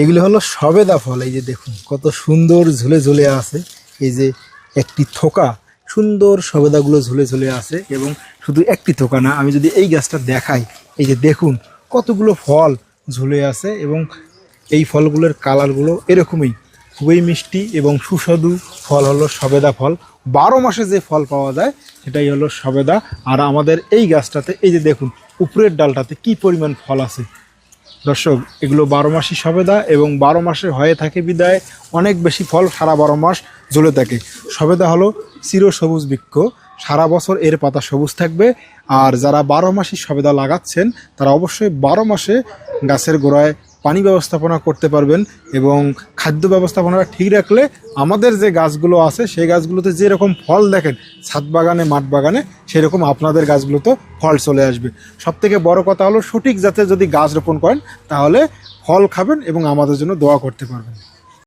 এগুলো হলো সবেদা ফল, এই যে দেখুন কত সুন্দর ঝুলে ঝুলে আছে, এই যে একটি থোকা, সুন্দর সবেদাগুলো ঝুলে ঝুলে আছে এবং শুধু একটি থোকা না, আমি যদি এই গাছটা দেখাই, এই যে দেখুন কতগুলো ফল ঝুলে আছে এবং এই ফলগুলোর কালারগুলো এরকমই, খুবই মিষ্টি এবং সুস্বাদু ফল হলো সবেদা ফল। বারো মাসে যে ফল পাওয়া যায়, সেটাই হলো সবেদা। আর আমাদের এই গাছটাতে, এই যে দেখুন, উপরের ডালটাতে কি পরিমাণ ফল আছে দর্শক, এগুলো বারো মাসই সবেদা এবং বারো মাসে হয়ে থাকে বিদায়। অনেক বেশি ফল সারা বারো মাস জ্বলে থাকে। সবেদা হলো চির সবুজ বৃক্ষ। সারা বছর এর পাতা সবুজ থাকবে। আর যারা বারো মাসই সবেদা লাগাচ্ছেন, তারা অবশ্যই বারো মাসে গাছের গোড়ায় পানি ব্যবস্থাপনা করতে পারবেন এবং খাদ্য ব্যবস্থাপনাটা ঠিক রাখলে আমাদের যে গাছগুলো আছে, সেই গাছগুলোতে যেরকম ফল দেখেন, ছাদ বাগানে, মাঠ বাগানে, সেরকম আপনাদের গাছগুলোতে ফল চলে আসবে। সব থেকে বড় কথা হলো সঠিক জাতের যদি গাছ রোপণ করেন, তাহলে ফল খাবেন এবং আমাদের জন্য দোয়া করতে পারবেন।